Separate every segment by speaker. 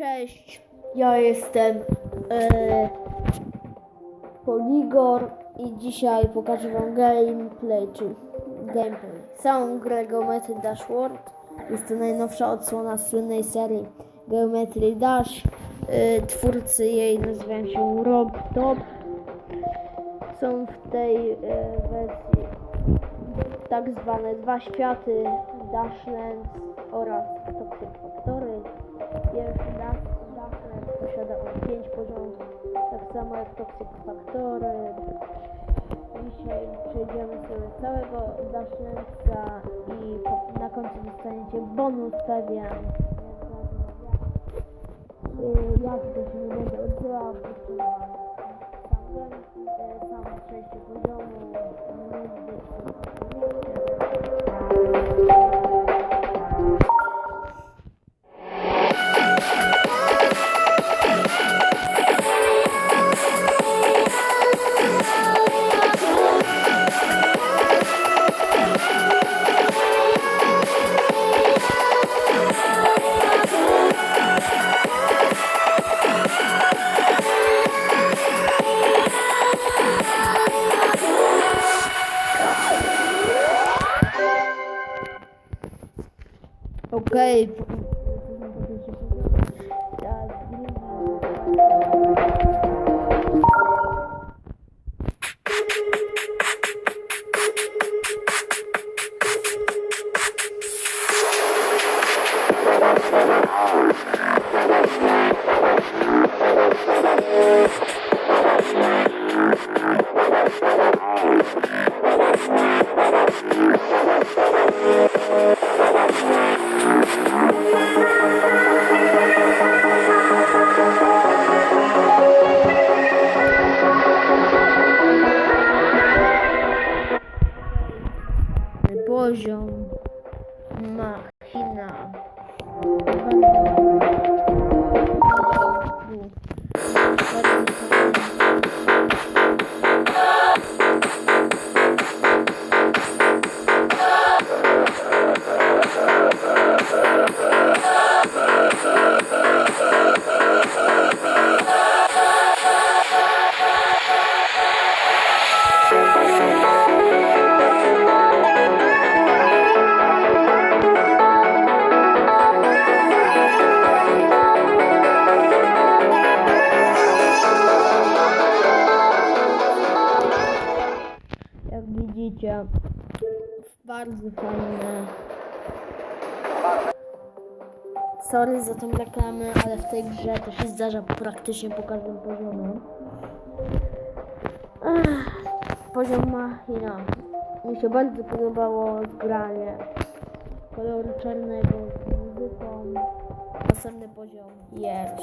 Speaker 1: Cześć, ja jestem e, Poligor i dzisiaj pokażę wam gameplay, czy gameplay. Samą grę Geometry Dash World. Jest to najnowsza odsłona słynnej serii Geometry Dash. E, twórcy jej nazywają się Rob Top. Są w tej e, wersji tak zwane dwa światy, Dashlands oraz Toxic Factory. Pierwszy 5 poziomów, tak samo jak Toxic Factory. Dzisiaj przejdziemy sobie całego Dashlandsa i po, na końcu dostaniecie bonus pewien. Y, Ja tutaj się nie będę odzywał, to sam y, przejście poziomu, nigdy Okej. po- Teraz drugi. Poziom. Machina. Widzicie, bardzo fajne. Sorry za tą reklamę, ale w tej grze to się zdarza praktycznie po każdym poziomie. Poziom machina. Mi się bardzo podobało zgranie koloru czarnego z muzyką. Następny poziom Years.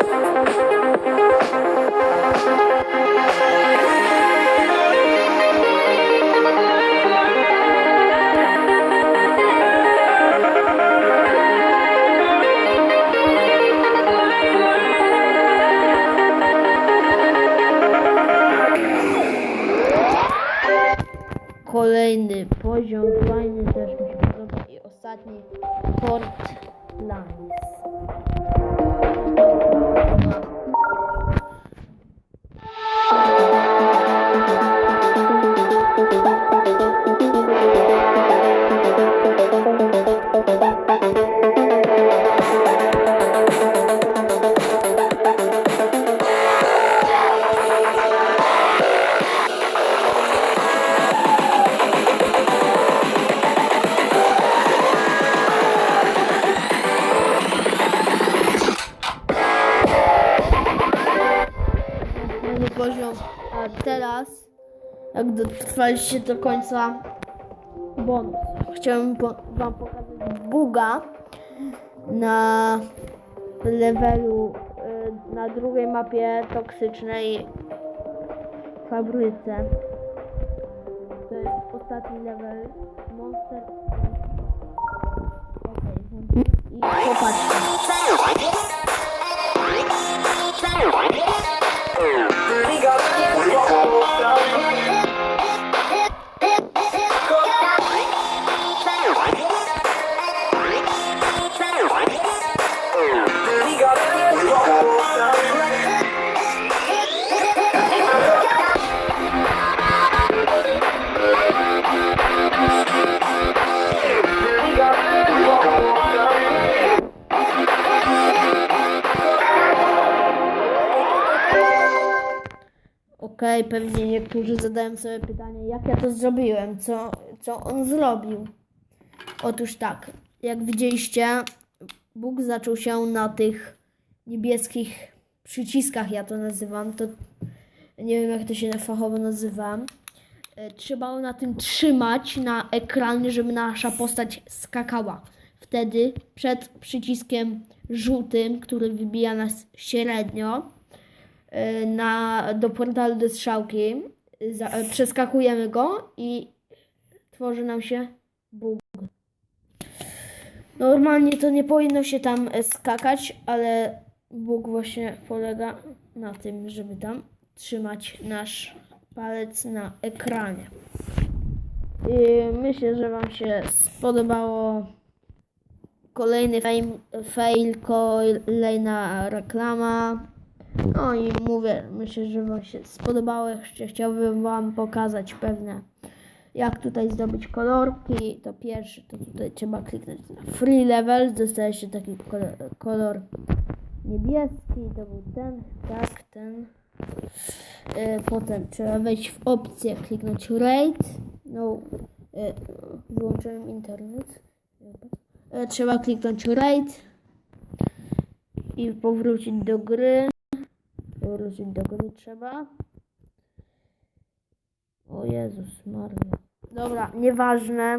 Speaker 1: Kolejny poziom, fajny też mi się podoba i ostatni Port Lines. Poziom. A teraz, jak dotrwaliście do końca, bonus. Chciałem wam pokazać buga na levelu, y, na drugiej mapie toksycznej fabryce. To jest ostatni level. Monster. Okej, I popatrzcie. Okej, pewnie niektórzy zadają sobie pytanie, jak ja to zrobiłem, co, co on zrobił. Otóż tak, jak widzieliście, Bóg zaczął się na tych niebieskich przyciskach, ja to nazywam, to nie wiem jak to się fachowo nazywa. E, Trzeba na tym trzymać na ekranie, żeby nasza postać skakała. Wtedy przed przyciskiem żółtym, który wybija nas średnio, na, do portalu do strzałki, za, e, przeskakujemy go i tworzy nam się Bóg. Normalnie to nie powinno się tam e, skakać, ale Bóg właśnie polega na tym, żeby tam trzymać nasz palec na ekranie. I myślę, że Wam się spodobało. Kolejny fail kolejna reklama. No i mówię, myślę, że Wam się spodobało. Jeszcze chciałbym Wam pokazać pewne, jak tutaj zdobyć kolorki. To pierwszy, to tutaj trzeba kliknąć na free level. Dostaje się taki kolor, kolor niebieski. To był ten, tak, ten. E, Potem trzeba wejść w opcję, kliknąć rate. No, e, wyłączyłem internet. E, Trzeba kliknąć rate i powrócić do gry. Powrócić do gry trzeba. O Jezus Maria. Dobra, nieważne.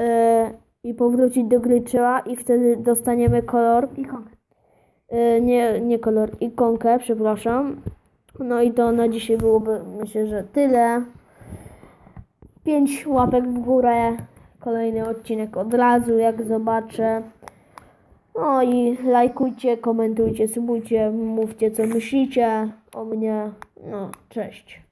Speaker 1: E, I powrócić do gry trzeba i wtedy dostaniemy kolor. Ikonkę. E, nie, nie kolor, ikonkę, przepraszam. No i to na dzisiaj byłoby, myślę, że tyle. 5 łapek w górę. Kolejny odcinek od razu, jak zobaczę. No i lajkujcie, komentujcie, subujcie, mówcie co myślicie o mnie. No, cześć.